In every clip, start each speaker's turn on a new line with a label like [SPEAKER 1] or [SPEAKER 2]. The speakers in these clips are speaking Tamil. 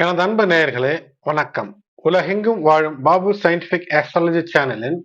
[SPEAKER 1] எனது அன்பு நேயர்களே வணக்கம். உலகெங்கும் வாழும் பாபு சயின்டிபிக் ஆஸ்ட்ராலஜி சேனலின்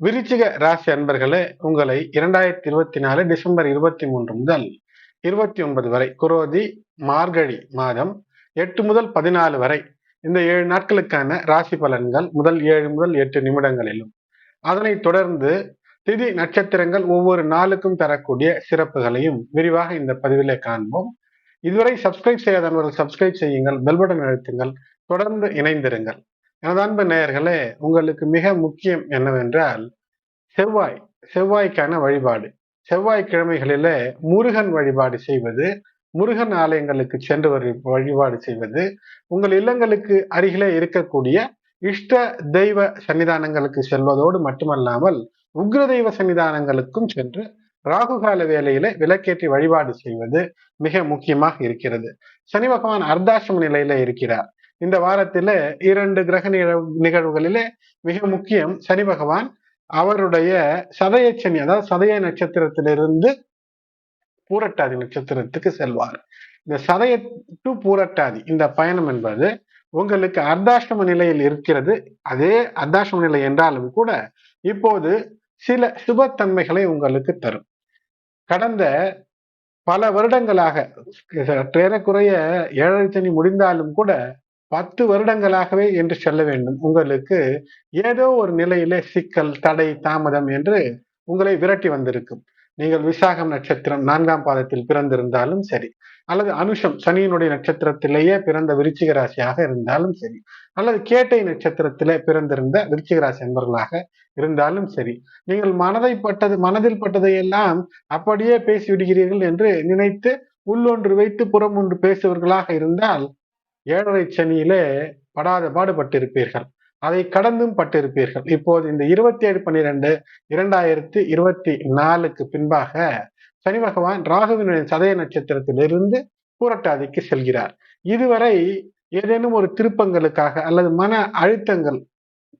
[SPEAKER 1] விருச்சிக ராசி அன்பர்களே உங்களை இரண்டாயிரத்தி இருபத்தி நாலு டிசம்பர் இருபத்தி மூன்று முதல் இருபத்தி ஒன்பது வரை குரோதி மார்கழி மாதம் எட்டு முதல் பதினாலு வரை இந்த ஏழு நாட்களுக்கான ராசி பலன்கள் முதல் ஏழு முதல் எட்டு நிமிடங்களிலும். அதனைத் தொடர்ந்து திதி நட்சத்திரங்கள் ஒவ்வொரு நாளுக்கும் தரக்கூடிய சிறப்புகளையும் விரிவாக இந்த பதிவிலே காண்போம். இதுவரை சப்ஸ்கிரைப் செய்யாதவர்கள் சப்ஸ்கிரைப் செய்யுங்கள் பெல் பட்டன் அழுத்துங்கள் தொடர்ந்து இணைந்திருங்கள். எனது அன்பு நேயர்களே உங்களுக்கு மிக முக்கியம் என்னவென்றால் செவ்வாய் செவ்வாய்க்கான வழிபாடு. செவ்வாய்க்கிழமைகளிலே முருகன் வழிபாடு செய்வது முருகன் ஆலயங்களுக்கு சென்று வழிபாடு செய்வது உங்கள் இல்லங்களுக்கு அருகிலே இருக்கக்கூடிய இஷ்ட தெய்வ சன்னிதானங்களுக்கு செல்வதோடு மட்டுமல்லாமல் உக்ர தெய்வ சன்னிதானங்களுக்கும் சென்று ராகுகால வேலையில விளக்கேற்றி வழிபாடு செய்வது மிக முக்கியமாக இருக்கிறது. சனி பகவான் அர்த்தாசிரம நிலையில இருக்கிறார். இந்த வாரத்தில இரண்டு கிரக நிகழ்வுகளிலே மிக முக்கியம் சனி பகவான் அவருடைய சதய சனி அதாவது சதய நட்சத்திரத்திலிருந்து பூரட்டாதி நட்சத்திரத்துக்கு செல்வார். இந்த சதய டு பூரட்டாதி இந்த பயணம் என்பது உங்களுக்கு அர்தாஷ்டம நிலையில் இருக்கிறது. அதே அர்த்தாசிரம நிலை என்றாலும் கூட இப்போது சில சுபத்தன்மைகளை உங்களுக்கு தரும். கடந்த பல வருடங்களாக ஏறக்குறைய ஏழரை சனி முடிந்தாலும் கூட பத்து வருடங்களாகவே என்று சொல்ல வேண்டும். உங்களுக்கு ஏதோ ஒரு நிலையிலே சிக்கல் தடை தாமதம் என்று உங்களை விரட்டி வந்திருக்கும். நீங்கள் விசாகம் நட்சத்திரம் நான்காம் பாதத்தில் பிறந்திருந்தாலும் சரி. அல்லது அனுஷம் சனியினுடைய நட்சத்திரத்திலேயே பிறந்த விருச்சிக ராசியாக இருந்தாலும் சரி அல்லது கேட்டை நட்சத்திரத்திலே பிறந்திருந்த விருச்சிக ராசி என்பவர்களாக இருந்தாலும் சரி நீங்கள் மனதை பட்டது மனதில் பட்டதை எல்லாம் அப்படியே பேசி விடுகிறீர்கள் என்று நினைத்து உள்ளொன்று வைத்து புறம் ஒன்று பேசுவர்களாக இருந்தால் ஏழரை சனியிலே படாத பாடுபட்டிருப்பீர்கள். அதை கடந்தும் பட்டிருப்பீர்கள். இப்போது இந்த இருபத்தி ஏழு பன்னிரெண்டு இரண்டாயிரத்தி இருபத்தி நாலுக்கு பின்பாக சனி பகவான் ராகுவினுடைய சதய நட்சத்திரத்திலிருந்து பூரட்டாதிக்கு செல்கிறார். இதுவரை ஏதேனும் ஒரு திருப்பங்களுக்காக அல்லது மன அழுத்தங்கள்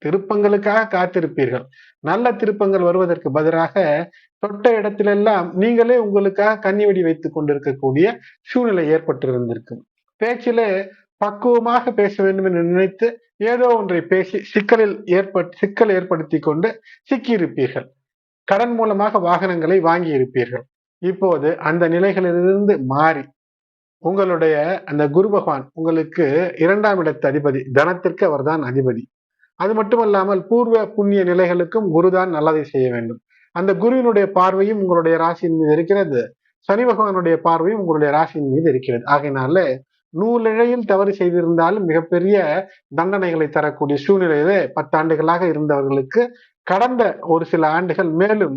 [SPEAKER 1] திருப்பங்களுக்காக காத்திருப்பீர்கள். நல்ல திருப்பங்கள் வருவதற்கு பதிலாக தொட்ட இடத்திலெல்லாம் நீங்களே உங்களுக்காக கண்ணி வைத்துக் கொண்டிருக்கக்கூடிய சூழ்நிலை ஏற்பட்டிருந்திருக்கும். பேச்சிலே பக்குவமாக பேச வேண்டும் என்று நினைத்து ஏதோ ஒன்றை பேசி சிக்கலில் ஏற்பட் சிக்கல் ஏற்படுத்தி கொண்டு சிக்கியிருப்பீர்கள். கடன் மூலமாக வாகனங்களை வாங்கி இருப்பீர்கள் இப்போது அந்த நிலைகளிலிருந்து மாறி உங்களுடைய அந்த குரு பகவான் உங்களுக்கு இரண்டாம் இடத்து அதிபதி தனத்திற்கு அவர்தான் அதிபதி. அது மட்டுமல்லாமல் பூர்வ புண்ணிய நிலைகளுக்கும் குருதான் நல்லதை செய்ய வேண்டும். அந்த குருவினுடைய பார்வையும் உங்களுடைய ராசியின் மீது இருக்கிறது. சனி பகவானுடைய பார்வையும் உங்களுடைய ராசியின் மீது இருக்கிறது. ஆகையினால நூலிழையில் தவறு செய்திருந்தாலும் மிகப்பெரிய தண்டனைகளை தரக்கூடிய சூழ்நிலையிலே பத்தாண்டுகளாக இருந்தவர்களுக்கு கடந்த ஒரு சில ஆண்டுகள் மேலும்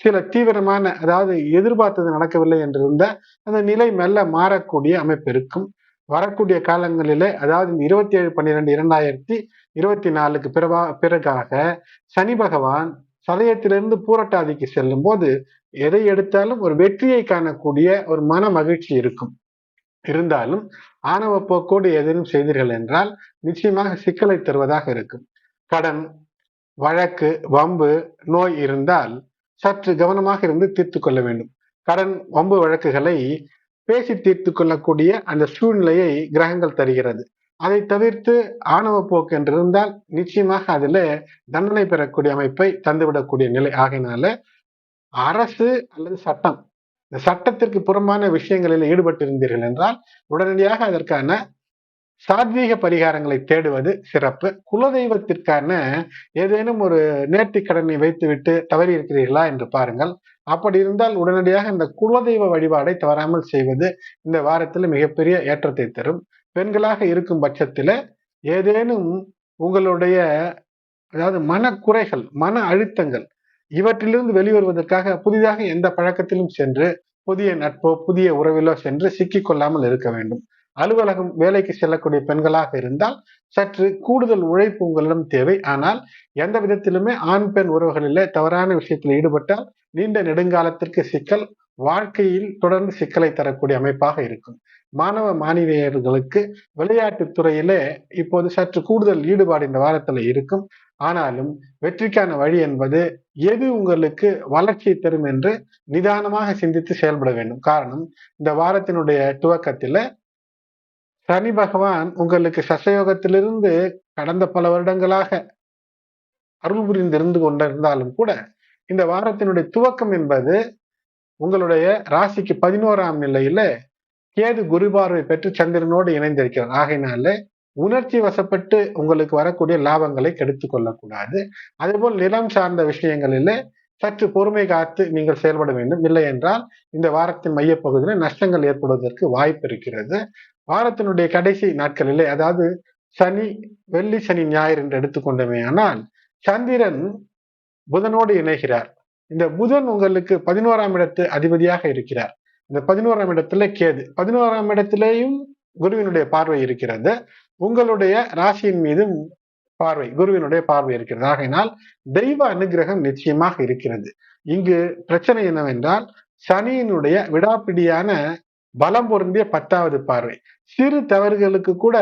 [SPEAKER 1] சில தீவிரமான அதாவது எதிர்பார்த்தது நடக்கவில்லை என்றிருந்த அந்த நிலை மெல்ல மாறக்கூடிய அமைப்பு இருக்கும். வரக்கூடிய காலங்களிலே அதாவது இந்த இருபத்தி ஏழு பன்னிரெண்டு இரண்டாயிரத்தி இருபத்தி நாலுக்கு பிறவா பிறகாக சனி பகவான் சதயத்திலிருந்து பூரட்டாதிக்கு செல்லும் போது எதை எடுத்தாலும் ஒரு வெற்றியை காணக்கூடிய ஒரு மன மகிழ்ச்சி இருக்கும். இருந்தாலும் ஆணவ போக்கோடு எதிரும் செய்தீர்கள் என்றால் நிச்சயமாக சிக்கலை தருவதாக இருக்கும். கடன் வழக்கு வம்பு நோய் இருந்தால் சற்று கவனமாக இருந்து தீர்த்து கொள்ள வேண்டும். கடன் வம்பு வழக்குகளை பேசி தீர்த்து கொள்ளக்கூடிய அந்த சூழ்நிலையை கிரகங்கள் தருகிறது. அதை தவிர்த்து ஆணவ போக்கு என்று இருந்தால் நிச்சயமாக அதுல தண்டனை பெறக்கூடிய அமைப்பை தந்துவிடக்கூடிய நிலை ஆகையினால அரசு அல்லது சட்டம் இந்த சட்டத்திற்கு புறம்பான விஷயங்களில் ஈடுபட்டிருந்தீர்கள் என்றால் உடனடியாக அதற்கான சாத்வீக பரிகாரங்களை தேடுவது சிறப்பு. குலதெய்வத்திற்கான ஏதேனும் ஒரு நேர்த்தி கடனை வைத்துவிட்டு தவறி இருக்கிறீர்களா என்று பாருங்கள். அப்படி இருந்தால் உடனடியாக இந்த குலதெய்வ வழிபாடை தவறாமல் செய்வது இந்த வாரத்தில் மிகப்பெரிய ஏற்றத்தை தரும். பெண்களாக இருக்கும் பட்சத்தில் ஏதேனும் உங்களுடைய அதாவது மனக்குறைகள் மன அழுத்தங்கள் இவற்றிலிருந்து வெளிவருவதற்காக புதிதாக எந்த பழக்கத்திலும் சென்று புதிய நட்போ புதிய உறவிலோ சென்று சிக்கிக்கொள்ளாமல் இருக்க வேண்டும். அலுவலகம் வேலைக்கு செல்லக்கூடிய பெண்களாக இருந்தால் சற்று கூடுதல் உழைப்பு உங்களிடம் தேவை. ஆனால் எந்த விதத்திலுமே ஆண் பெண் உறவுகளிலே தவறான விஷயத்தில் ஈடுபட்டால் நீண்ட நெடுங்காலத்திற்கு சிக்கல் வாழ்க்கையில் தொடர்ந்து சிக்கலை தரக்கூடிய அமைப்பாக இருக்கும். மாணவ மாணவியர்களுக்கு விளையாட்டு துறையிலே இப்போது சற்று கூடுதல் ஈடுபாடு இந்த வாரத்தில் இருக்கும். ஆனாலும் வெற்றிக்கான வழி என்பது எது உங்களுக்கு வளர்ச்சி தரும் என்று நிதானமாக சிந்தித்து செயல்பட வேண்டும். காரணம் இந்த வாரத்தினுடைய துவக்கத்தில் சனி பகவான் உங்களுக்கு சசயோகத்திலிருந்து கடந்த பல வருடங்களாக அருள் புரிந்திருந்து கொண்டிருந்தாலும் கூட இந்த வாரத்தினுடைய துவக்கம் என்பது உங்களுடைய ராசிக்கு பதினோராம் நிலையில கேது குரு பார்வை பெற்று சந்திரனோடு இணைந்திருக்கிறார். ஆகையினால உணர்ச்சி வசப்பட்டு உங்களுக்கு வரக்கூடிய லாபங்களை கெடுத்துக் கொள்ளக்கூடாது. அதேபோல் நிலம் சார்ந்த விஷயங்களிலே சற்று பொறுமை காத்து நீங்கள் செயல்பட வேண்டும். இல்லை என்றால் இந்த வாரத்தின் மையப்பகுதியில் நஷ்டங்கள் ஏற்படுவதற்கு வாய்ப்பு இருக்கிறது. வாரத்தினுடைய கடைசி நாட்களிலே அதாவது சனி வெள்ளி சனி ஞாயிறு என்று எடுத்துக்கொண்டமே ஆனால் சந்திரன் புதனோடு இணைகிறார். இந்த புதன் உங்களுக்கு பதினோராம் இடத்து அதிபதியாக இருக்கிறார். இந்த பதினோராம் இடத்துல கேது. பதினோராம் இடத்திலேயும் குருவினுடைய பார்வை இருக்கிறது. உங்களுடைய ராசியின் மீதும் பார்வை குருவினுடைய பார்வை இருக்கிறது. ஆகையினால் தெய்வ அனுகிரகம் நிச்சயமாக இருக்கிறது. இங்கு பிரச்சனை என்னவென்றால் சனியினுடைய விடாப்பிடியான பலம் பொருந்திய பத்தாவது பார்வை. சிறு தவறுகளுக்கு கூட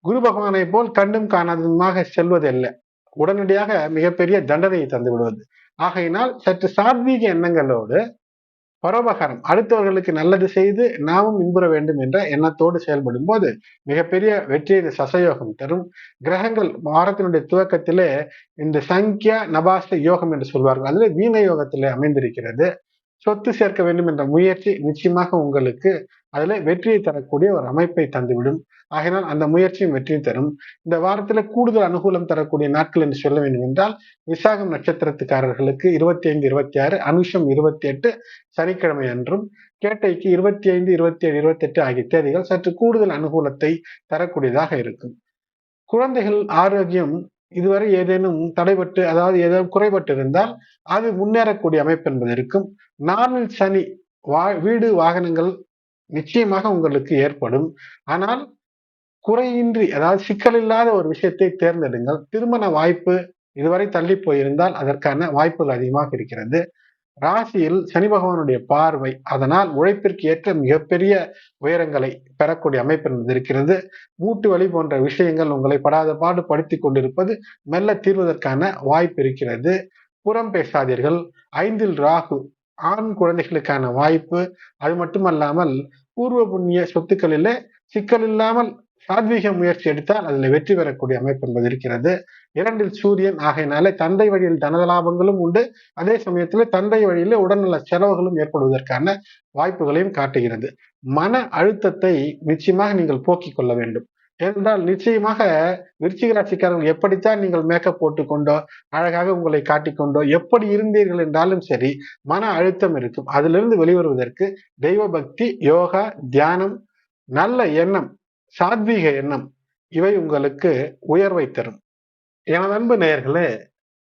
[SPEAKER 1] குரு பகவானை போல் கண்டும் காணாததுமாக செல்வதல்ல. உடனடியாக மிகப்பெரிய தண்டனையை தந்து விடுவது. ஆகையினால் சற்று சாத்வீக எண்ணங்களோடு பரோபகாரம் அடுத்தவர்களுக்கு நல்லது செய்து நாமும் இன்புற வேண்டும் என்ற எண்ணத்தோடு செயல்படும் போது மிகப்பெரிய வெற்றியை சசயோகம் தரும். கிரகங்கள் வாரத்தினுடைய துவக்கத்திலே இந்த சங்கியா நபாஸ்த யோகம் என்று சொல்வார்கள். அதுல வீண யோகத்திலே அமைந்திருக்கிறது. சொத்து சேர்க்க வேண்டும் என்ற முயற்சி நிச்சயமாக உங்களுக்கு அதுல வெற்றியை தரக்கூடிய ஒரு அமைப்பை தந்துவிடும். ஆகினால் அந்த முயற்சியும் வெற்றி தரும். இந்த வாரத்துல கூடுதல் அனுகூலம் தரக்கூடிய நாட்கள் என்று சொல்ல வேண்டும் என்றால் விசாகம் நட்சத்திரத்துக்காரர்களுக்கு இருபத்தி ஐந்து இருபத்தி ஆறு அனுஷம் இருபத்தி எட்டு சனிக்கிழமை அன்றும் கேட்டைக்கு இருபத்தி ஐந்து இருபத்தி ஏழு இருபத்தி எட்டு ஆகிய தேதிகள் சற்று கூடுதல் அனுகூலத்தை தரக்கூடியதாக இருக்கும். குழந்தைகள் ஆரோக்கியம் இதுவரை ஏதேனும் தடைபட்டு அதாவது ஏதேனும் குறைபட்டு இருந்தால் அது முன்னேறக்கூடிய அமைப்பு என்பது இருக்கும். நாளில் சனி வா வீடு வாகனங்கள் நிச்சயமாக உங்களுக்கு ஏற்படும். ஆனால் குறையின்றி அதாவது சிக்கல் இல்லாத ஒரு விஷயத்தை தேர்ந்தெடுங்கள். திருமண வாய்ப்பு இதுவரை தள்ளி போயிருந்தால் அதற்கான வாய்ப்புகள் அதிகமாக இருக்கிறது. ராசியில் சனி பகவானுடைய பார்வை அதனால் உழைப்பிற்கு ஏற்ற மிகப்பெரிய உயரங்களை பெறக்கூடிய அமைப்பு இருந்திருக்கிறது. மூட்டு வலி போன்ற விஷயங்கள் உங்களை படாத பாடு படுத்தி கொண்டிருப்பது மெல்ல தீர்வதற்கான வாய்ப்பு இருக்கிறது. புறம் பேசாதீர்கள். ஐந்தில் ராகு ஆண் குழந்தைகளுக்கான வாய்ப்பு அது மட்டுமல்லாமல் பூர்வ புண்ணிய சொத்துக்களிலே சிக்கல் இல்லாமல் சாத்வீக முயற்சி எடுத்தால் அதில் வெற்றி பெறக்கூடிய அமைப்பு என்பது இருக்கிறது. இரண்டில் சூரியன் ஆகையினாலே தந்தை வழியில் தனத லாபங்களும் உண்டு. அதே சமயத்தில் தந்தை வழியில உடல்நல செலவுகளும் ஏற்படுவதற்கான வாய்ப்புகளையும் காட்டுகிறது. மன அழுத்தத்தை நிச்சயமாக நீங்கள் போக்கிக் கொள்ள வேண்டும். ஏனென்றால் நிச்சயமாக விருச்சிக ராசிக்காரர்கள் எப்படித்தான் நீங்கள் மேக்கப் போட்டுக்கொண்டோ அழகாக உங்களை காட்டிக்கொண்டோ எப்படி இருந்தீர்கள் என்றாலும் சரி மன அழுத்தம் இருக்கும். அதிலிருந்து வெளிவருவதற்கு தெய்வ பக்தி யோகா தியானம் நல்ல எண்ணம் சாத்வீக எண்ணம் இவை உங்களுக்கு உயர்வை தரும். எனது அன்பு நேயர்களே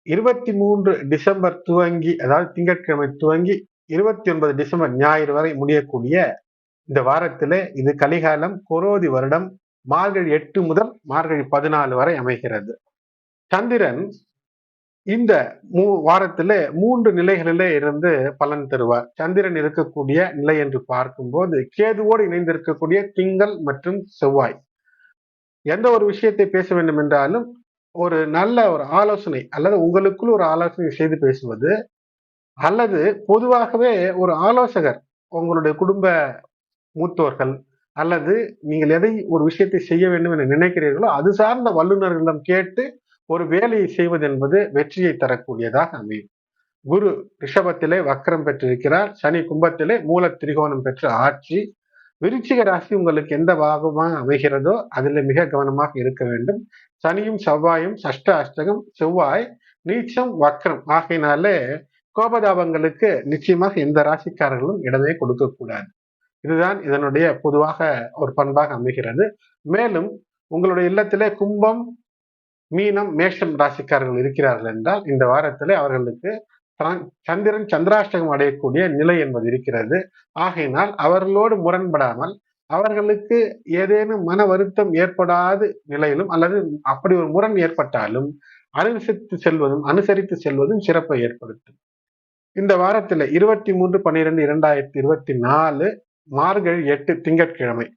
[SPEAKER 1] இருபத்தி மூன்று டிசம்பர் துவங்கி அதாவது திங்கட்கிழமை துவங்கி இருபத்தி ஒன்பது டிசம்பர் ஞாயிறு வரை முடியக்கூடிய இந்த வாரத்திலே இது கலிகாலம் கொரோதி வருடம் மார்கழி எட்டு முதல் மார்கழி பதினாலு வரை அமைகிறது. சந்திரன் இந்த மூ வாரத்திலே மூன்று நிலைகளிலே இருந்து பலன் தருவார். சந்திரன் இருக்கக்கூடிய நிலை என்று பார்க்கும்போது கேதுவோடு இணைந்திருக்கக்கூடிய திங்கள் மற்றும் செவ்வாய். எந்த ஒரு விஷயத்தை பேச வேண்டும் என்றாலும் ஒரு நல்ல ஒரு ஆலோசனை அல்லது உங்களுக்குள் ஒரு ஆலோசனை செய்து பேசுவது அல்லது பொதுவாகவே ஒரு ஆலோசகர் உங்களுடைய குடும்ப மூத்தோர்கள் அல்லது நீங்கள் எதை ஒரு விஷயத்தை செய்ய வேண்டும் என நினைக்கிறீர்களோ அது சார்ந்த வல்லுநர்களிடம் கேட்டு ஒரு வேலையை செய்வது என்பது வெற்றியை தரக்கூடியதாக அமையும். குரு ரிஷபத்திலே வக்கரம் பெற்றிருக்கிறார். சனி கும்பத்திலே மூல திரிகோணம் பெற்ற ஆட்சி. விருச்சிக ராசி உங்களுக்கு எந்த பாகமாக அமைகிறதோ அதில் மிக கவனமாக இருக்க வேண்டும். சனியும் செவ்வாயும் சஷ்ட அஷ்டகம் செவ்வாய் நீச்சம் வக்கரம் ஆகையினாலே கோபதாபங்களுக்கு நிச்சயமாக எந்த ராசிக்காரர்களும் இடமே கொடுக்கக்கூடாது. இதுதான் இதனுடைய பொதுவாக ஒரு பண்பாக அமைகிறது. மேலும் உங்களுடைய இல்லத்திலே கும்பம் மீனம் மேஷம் ராசிக்காரர்கள் இருக்கிறார்கள் என்றால் இந்த வாரத்திலே அவர்களுக்கு சந்திரன் சந்திராஷ்டகம் அடையக்கூடிய நிலை என்பது இருக்கிறது. ஆகையினால் அவர்களோடு முரண்படாமல் அவர்களுக்கு ஏதேனும் மன வருத்தம் ஏற்படாத நிலையிலும் அல்லது அப்படி ஒரு முரண் ஏற்பட்டாலும் அனுசரித்து செல்வதும் அனுசரித்து செல்வதும் சிறப்பை ஏற்படுத்தும். இந்த வாரத்தில் இருபத்தி மூன்று பன்னிரெண்டு இரண்டாயிரத்தி இருபத்தி நாலு மார்கழி எட்டு திங்கட்கிழமை.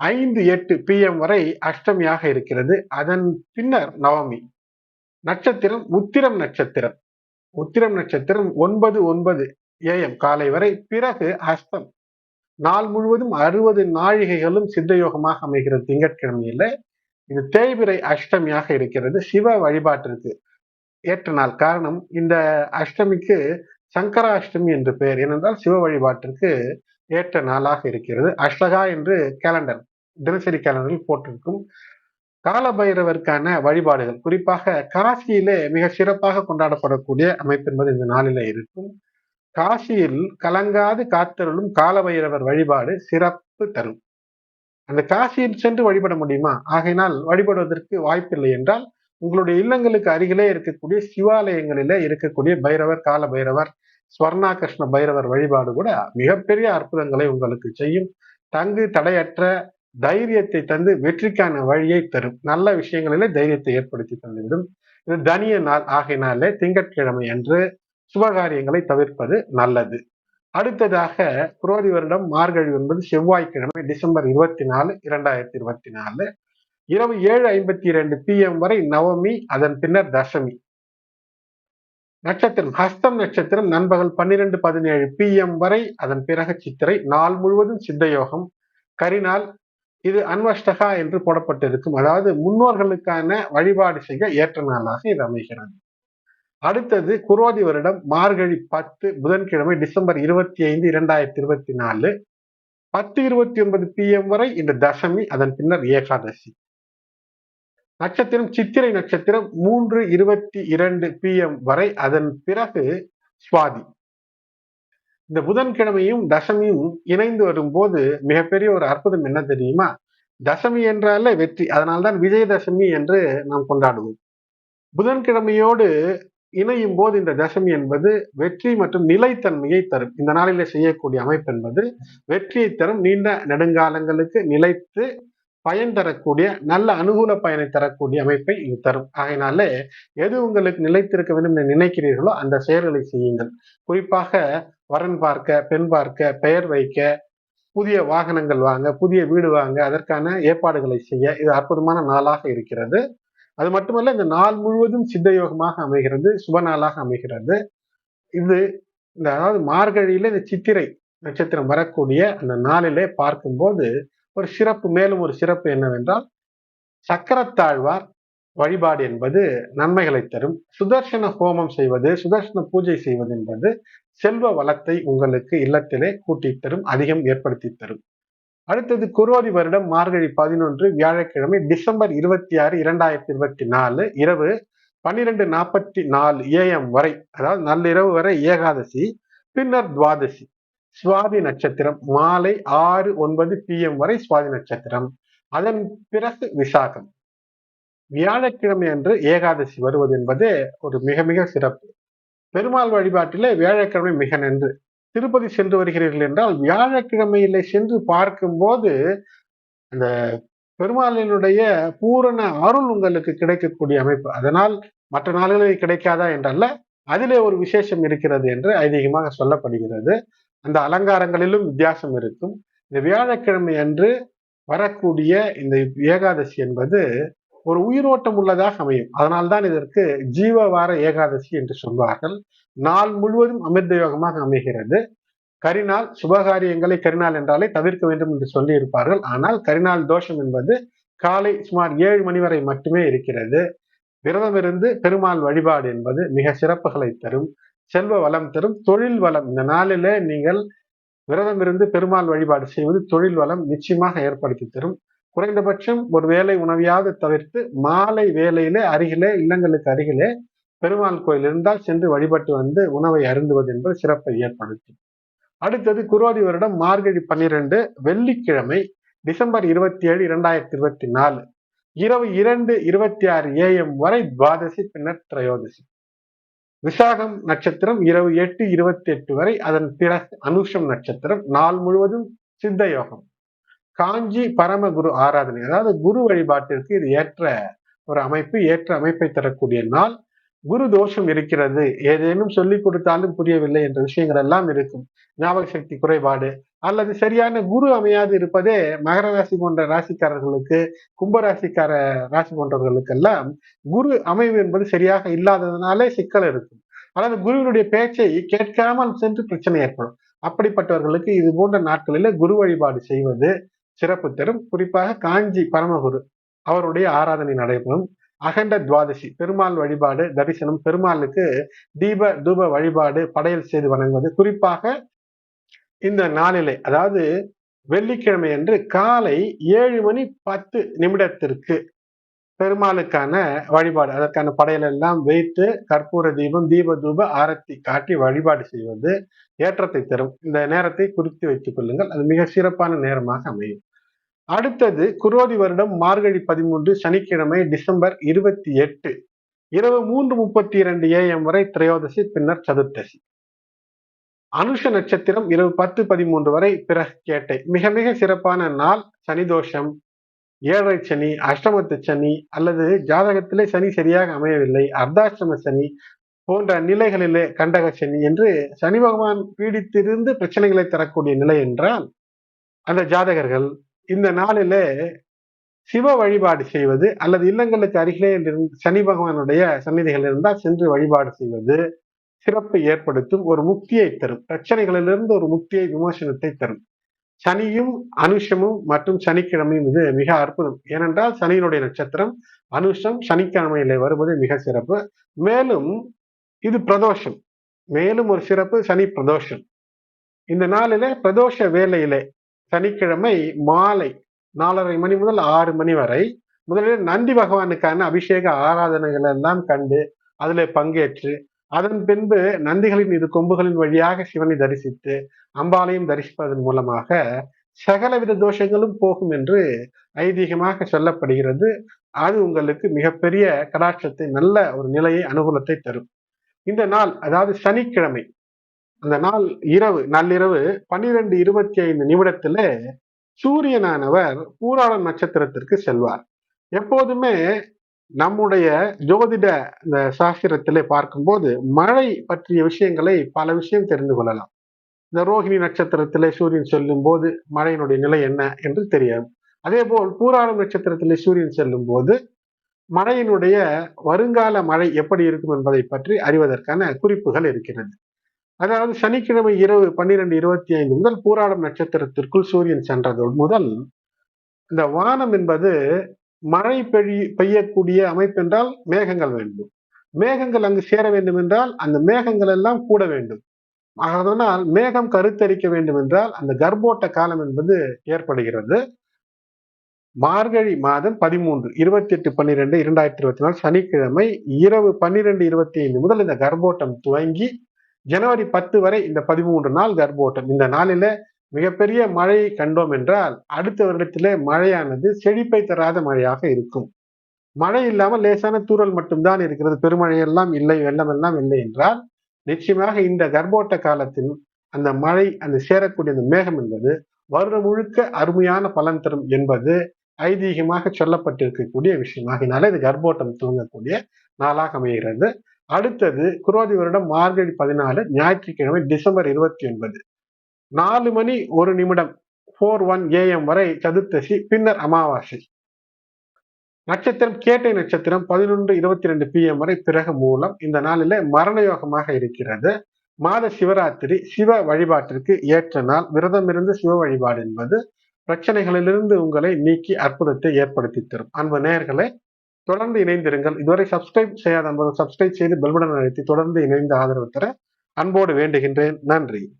[SPEAKER 1] ஐந்து எட்டு பி எம் வரை அஷ்டமியாக இருக்கிறது. அதன் பின்னர் நவமி. நட்சத்திரம் உத்திரம் நட்சத்திரம். உத்திரம் நட்சத்திரம் ஒன்பது ஒன்பது ஏஎம் காலை வரை. பிறகு அஸ்தம் நாள் முழுவதும் அறுபது நாழிகைகளும் சித்தயோகமாக அமைகிறது. திங்கட்கிழமையில இது தேய்பிரை அஷ்டமியாக இருக்கிறது. சிவ வழிபாட்டிற்கு ஏற்ற நாள் காரணம் இந்த அஷ்டமிக்கு சங்கராஷ்டமி என்று பெயர். ஏனென்றால் சிவ வழிபாட்டிற்கு ஏற்ற நாளாக இருக்கிறது. அஷ்டகா என்று கேலண்டர் தினசரி கேலண்டரில் போட்டிருக்கும். காலபைரவருக்கான வழிபாடுகள் குறிப்பாக காசியிலே மிக சிறப்பாக கொண்டாடப்படக்கூடிய அமைப்பு என்பது இந்த நாளில இருக்கும். காசியில் கலங்காது காத்தருளும் காலபைரவர் வழிபாடு சிறப்பு தரும். அந்த காசியில் சென்று வழிபட முடியுமா? ஆகையினால் வழிபடுவதற்கு வாய்ப்பில்லை என்றால் உங்களுடைய இல்லங்களுக்கு அருகிலே இருக்கக்கூடிய சிவாலயங்களிலே இருக்கக்கூடிய பைரவர் கால பைரவர் ஸ்வர்ணா கிருஷ்ண பைரவர் வழிபாடு கூட மிகப்பெரிய அற்புதங்களை உங்களுக்கு செய்யும். தங்கு தடையற்ற தைரியத்தை தந்து வெற்றிக்கான வழியை தரும். நல்ல விஷயங்களிலே தைரியத்தை ஏற்படுத்தி தந்துவிடும். இது தனிய நாள் ஆகினாலே திங்கட்கிழமை அன்று சுபகாரியங்களை தவிர்ப்பது நல்லது. அடுத்ததாக குரோதி வருடம் மார்கழி என்பது செவ்வாய்க்கிழமை டிசம்பர் இருபத்தி நாலு இரண்டாயிரத்தி இருபத்தி நாலு இரவு ஏழு ஐம்பத்தி இரண்டு பிஎம் வரை நவமி அதன் பின்னர் தசமி. நட்சத்திரம் ஹஸ்தம் நட்சத்திரம் நண்பகல் பன்னிரெண்டு பதினேழு பி எம் வரை அதன் பிறகு சித்திரை நாள் முழுவதும் சித்தயோகம். கரிநாள் இது அன்வஷ்டகா என்று போடப்பட்டிருக்கும். அதாவது முன்னோர்களுக்கான வழிபாடு செய்ய ஏற்ற நாளாக இது அமைகிறது. அடுத்தது குரோதி வருடம் மார்கழி பத்து புதன்கிழமை டிசம்பர் இருபத்தி ஐந்து இரண்டாயிரத்தி இருபத்தி நாலு. பத்து இருபத்தி ஒன்பது பி எம் வரை இந்த தசமி அதன் பின்னர் ஏகாதசி. நட்சத்திரம் சித்திரை நட்சத்திரம் மூன்று இருபத்தி இரண்டு பி எம் வரை அதன் பிறகு சுவாதி. இந்த புதன்கிழமையும் தசமியும் இணைந்து வரும்போது மிகப்பெரிய ஒரு அற்புதம் என்ன தெரியுமா? தசமி என்றாலே வெற்றி. அதனால்தான் விஜயதசமி என்று நாம் கொண்டாடுவோம். புதன்கிழமையோடு இணையும் போது இந்த தசமி என்பது வெற்றி மற்றும் நிலைத்தன்மையை தரும். இந்த நாளில செய்யக்கூடிய அமைப்பு என்பது வெற்றியை தரும். நீண்ட நெடுங்காலங்களுக்கு நிலைத்து பயன் தரக்கூடிய நல்ல அனுகூல பயனை தரக்கூடிய அமைப்பை இது தரும். ஆகையினாலே எது உங்களுக்கு நிலைத்திருக்க வேண்டும் என்று நினைக்கிறீர்களோ அந்த செயல்களை செய்யுங்கள். குறிப்பாக வரன் பார்க்க பெண் பார்க்க பெயர் வைக்க புதிய வாகனங்கள் வாங்க புதிய வீடு வாங்க அதற்கான ஏற்பாடுகளை செய்ய இது அற்புதமான நாளாக இருக்கிறது. அது மட்டுமல்ல இந்த நாள் முழுவதும் சித்த யோகமாக அமைகிறது சுப நாளாக அமைகிறது. இது இந்த அதாவது மார்கழியில இந்த சித்திரை நட்சத்திரம் வரக்கூடிய அந்த நாளிலே பார்க்கும்போது ஒரு சிறப்பு மேலும் ஒரு சிறப்பு என்னவென்றால் சக்கரத்தாழ்வார் வழிபாடு என்பது நன்மைகளை தரும். சுதர்சன ஹோமம் செய்வது சுதர்சன பூஜை செய்வது என்பது செல்வ வளத்தை உங்களுக்கு இல்லத்திலே கூட்டி தரும் அதிகம் ஏற்படுத்தி தரும். அடுத்தது குரோதி வருடம் மார்கழி பதினொன்று வியாழக்கிழமை டிசம்பர் இருபத்தி ஆறு இரண்டாயிரத்தி இருபத்தி நாலு இரவு பன்னிரெண்டு நாற்பத்தி நாலு ஏஎம் வரை அதாவது நள்ளிரவு வரை ஏகாதசி பின்னர் துவாதசி. சுவாதி நட்சத்திரம் மாலை ஆறு ஒன்பது பி எம் வரை சுவாதி நட்சத்திரம். அதன் பிறகு விசாகம். வியாழக்கிழமை அன்று ஏகாதசி வருவது என்பது ஒரு மிக மிக சிறப்பு. பெருமாள் வழிபாட்டிலே வியாழக்கிழமை மிக நன்று. திருப்பதி சென்று வருகிறீர்கள் என்றால் வியாழக்கிழமையில சென்று பார்க்கும்போது அந்த பெருமாளினுடைய பூரண அருள் உங்களுக்கு கிடைக்கக்கூடிய அமைப்பு. அதனால் மற்ற நாள்களில் கிடைக்காதா என்றல்ல அதிலே ஒரு விசேஷம் இருக்கிறது என்று ஐதீகமாக சொல்லப்படுகிறது. அந்த அலங்காரங்களிலும் வித்தியாசம் இருக்கும். இந்த வியாழக்கிழமை அன்று வரக்கூடிய இந்த ஏகாதசி என்பது ஒரு உயிரோட்டம் உள்ளதாக அமையும். அதனால்தான் இதற்கு ஜீவ வார ஏகாதசி என்று சொல்வார்கள். நாள் முழுவதும் அமிர்த யோகமாக அமைகிறது. கரிநாள் சுபகாரியங்களை கரிநாள் என்றாலே தவிர்க்க வேண்டும் என்று சொல்லி இருப்பார்கள் ஆனால் கரிநாள் தோஷம் என்பது காலை சுமார் ஏழு மணி வரை மட்டுமே இருக்கிறது. விரதம் இருந்து பெருமாள் வழிபாடு என்பது மிக சிறப்புகளை தரும். செல்வ வளம் தரும் தொழில் வளம். இந்த நாளில நீங்கள் விரதம் இருந்து பெருமாள் வழிபாடு செய்வது தொழில் வளம் நிச்சயமாக ஏற்படுத்தி தரும். குறைந்தபட்சம் ஒரு வேலை உணவியாவது தவிர்த்து மாலை வேலையிலே அருகிலே இல்லங்களுக்கு அருகிலே பெருமாள் கோயில் இருந்தால் சென்று வழிபட்டு வந்து உணவை அருந்துவது என்பது சிறப்பை ஏற்படுத்தும். அடுத்தது குரோதி வருடம் மார்கழி பன்னிரண்டு வெள்ளிக்கிழமை டிசம்பர் இருபத்தி ஏழு இரண்டாயிரத்தி இருபத்தி நாலு. இரவு இரண்டு இருபத்தி ஆறு ஏஎம் வரை துவாதசி பின்னர் திரையோதசி. விசாகம் நட்சத்திரம் இரவு எட்டு இருபத்தி எட்டு வரை அதன் பிறகு அனுஷம் நட்சத்திரம் நாள் முழுவதும் சித்த யோகம். காஞ்சி பரமகுரு ஆராதனை அதாவது குரு வழிபாட்டிற்கு இது ஏற்ற ஒரு அமைப்பு ஏற்ற அமைப்பை தரக்கூடிய நாள். குரு தோஷம் இருக்கிறது ஏதேனும் சொல்லிக் கொடுத்தாலும் புரியவில்லை என்ற விஷயங்கள் எல்லாம் இருக்கும். ஞாபக சக்தி குறைபாடு அல்லது சரியான குரு அமையாது இருப்பதே மகர ராசி போன்ற ராசிக்காரர்களுக்கு கும்பராசிக்கார ராசி போன்றவர்களுக்கெல்லாம் குரு அமைவு என்பது சரியாக இல்லாததுனாலே சிக்கல் இருக்கும். அதாவது குருவினுடைய பேச்சை கேட்காமல் சென்று பிரச்சனை ஏற்படும். அப்படிப்பட்டவர்களுக்கு இது போன்ற நாட்களில குரு வழிபாடு செய்வது சிறப்பு தரும். குறிப்பாக காஞ்சி பரமகுரு அவருடைய ஆராதனை நடைபெறும். அகண்ட துவாதசி பெருமாள் வழிபாடு தரிசனம் பெருமாளுக்கு தீப தூப வழிபாடு படையல் செய்து வணங்குவது. குறிப்பாக இந்த நாளிலே அதாவது வெள்ளிக்கிழமை அன்று காலை ஏழு மணி பத்து நிமிடத்திற்கு பெருமாளுக்கான வழிபாடு அதற்கான படையல் எல்லாம் வைத்து கற்பூர தீபம் தீப தூப ஆரத்தி காட்டி வழிபாடு செய்வது ஏற்றத்தை தரும். இந்த நேரத்தை குறித்து வைத்துக் கொள்ளுங்கள். அது மிக சிறப்பான நேரமாக அமையும். அடுத்தது குரோதி வருடம் மார்கழி பதிமூன்று சனிக்கிழமை டிசம்பர் இருபத்தி எட்டு இரவு மூன்று முப்பத்தி இரண்டு ஏஎம் வரை திரையோதசி பின்னர் சதுர்த்தசி. அனுஷ நட்சத்திரம் இரவு பத்து பதிமூன்று வரை பிறகு கேட்டை. மிக மிக சிறப்பான நாள் சனிதோஷம் ஏழரை சனி அஷ்டமத்து சனி அல்லது ஜாதகத்திலே சனி சரியாக அமையவில்லை அர்த்தாஷ்டம சனி போன்ற நிலைகளிலே கண்டக சனி என்று சனி பகவான் பீடித்திருந்து பிரச்சனைகளை தரக்கூடிய நிலை என்றால் அந்த ஜாதகர்கள் இந்த நாளிலே சிவ வழிபாடு செய்வது அல்லது இல்லங்களுக்கு அருகிலே சனி பகவானுடைய சன்னிதிகள் இருந்தால் சென்று வழிபாடு செய்வது சிறப்பை ஏற்படுத்தும் ஒரு முக்தியை தரும். பிரச்சனைகளிலிருந்து ஒரு முக்தியை விமோசனத்தை தரும். சனியும் அனுஷமும் மற்றும் சனிக்கிழமையும் இது மிக அற்புதம். ஏனென்றால் சனியினுடைய நட்சத்திரம் அனுஷம் சனிக்கிழமையிலே வருவது மிக சிறப்பு. மேலும் இது பிரதோஷம். மேலும் ஒரு சிறப்பு சனி பிரதோஷம். இந்த நாளில பிரதோஷ வேலையிலே சனிக்கிழமை மாலை நாலரை மணி முதல் ஆறு மணி வரை முதலில் நந்தி பகவானுக்கான அபிஷேக ஆராதனைகள் எல்லாம் கண்டு அதில் பங்கேற்று அதன் பின்பு நந்திகளின் இரு கொம்புகளின் வழியாக சிவனை தரிசித்து அம்பாலையும் தரிசிப்பதன் மூலமாக சகலவித தோஷங்களும் போகும் என்று ஐதீகமாக சொல்லப்படுகிறது. அது உங்களுக்கு மிகப்பெரிய கடாட்சத்தை நல்ல ஒரு நிலையை அனுகூலத்தை தரும். இந்த நாள் அதாவது சனிக்கிழமை அந்த நாள் இரவு நள்ளிரவு பன்னிரெண்டு இருபத்தி ஐந்து நிமிடத்துல சூரியனானவர் பூராளம் நட்சத்திரத்திற்கு செல்வார். எப்போதுமே நம்முடைய ஜோதிட இந்த சாஸ்திரத்திலே பார்க்கும்போது மழை பற்றிய விஷயங்களை பல விஷயம் தெரிந்து கொள்ளலாம். இந்த ரோஹிணி நட்சத்திரத்திலே சூரியன் செல்லும் போது மழையினுடைய நிலை என்ன என்று தெரியும் அதே போல் பூராளம் நட்சத்திரத்திலே சூரியன் செல்லும் போது மழையினுடைய வருங்கால மழை எப்படி இருக்கும் என்பதை பற்றி அறிவதற்கான குறிப்புகள் இருக்கிறது. அதாவது சனிக்கிழமை இரவு பன்னிரெண்டு இருபத்தி ஐந்து முதல் பூராடம் நட்சத்திரத்திற்குள் சூரியன் சென்றது முதல் இந்த வானம் என்பது மழை பெய்ய பெய்யக்கூடிய அமைப்பு என்றால் மேகங்கள் வேண்டும். மேகங்கள் அங்கு சேர வேண்டும் என்றால் அந்த மேகங்கள் எல்லாம் கூட வேண்டும். அதனால் மேகம் கருத்தரிக்க வேண்டும் என்றால் அந்த கர்ப்போட்ட காலம் என்பது ஏற்படுகிறது. மார்கழி மாதம் பதிமூன்று இருபத்தி எட்டு பன்னிரெண்டு இரண்டாயிரத்தி இருபத்தி நாலு சனிக்கிழமை இரவு பன்னிரெண்டு இருபத்தி ஐந்து முதல் இந்த கர்ப்போட்டம் துவங்கி ஜனவரி பத்து வரை இந்த பதிமூன்று நாள் கர்ப்போட்டம். இந்த நாளில மிகப்பெரிய மழையை கண்டோம் என்றால் அடுத்த வருடத்திலே மழையானது செழிப்பை தராத மழையாக இருக்கும். மழை இல்லாமல் லேசான தூரல் மட்டும்தான் இருக்கிறது. பெருமழையெல்லாம் இல்லை வெள்ளம் எல்லாம் இல்லை என்றால் நிச்சயமாக இந்த கர்ப்போட்ட காலத்தில் அந்த மழை அந்த சேரக்கூடிய அந்த மேகம் என்பது வருடம் முழுக்க அருமையான பலன் தரும் என்பது ஐதீகமாக சொல்லப்பட்டிருக்கக்கூடிய விஷயமாகினால இது கர்ப்போட்டம் துவங்கக்கூடிய நாளாக அமைகிறது. அடுத்தது குரோதி வருடம் மார்கழி பதினாலு ஞாயிற்றுக்கிழமை டிசம்பர் இருபத்தி ஒன்பது. நாலு மணி ஒரு நிமிடம் ஃபோர் ஒன் ஏஎம் வரை சதுர்த்தசி பின்னர் அமாவாசை. நட்சத்திரம் கேட்டை நட்சத்திரம் பதினொன்று இருபத்தி ரெண்டு பிஎம் வரை பிறகு மூலம் இந்த நாளில மரண யோகமாக இருக்கிறது. மாத சிவராத்திரி சிவ வழிபாட்டிற்கு ஏற்ற நாள். விரதம் இருந்து சிவ வழிபாடு என்பது பிரச்சனைகளிலிருந்து உங்களை நீக்கி அற்புதத்தை ஏற்படுத்தி தரும். அன்பு நேர்களை தொடர்ந்து இணைந்திருங்கள். இதுவரை சப்ஸ்கிரைப் செய்யாத அன்பது சப்ஸ்கிரைப் செய்து பெல்படன் அழைத்து தொடர்ந்து இணைந்து ஆதரவு தர அன்போடு வேண்டுகின்றேன். நன்றி.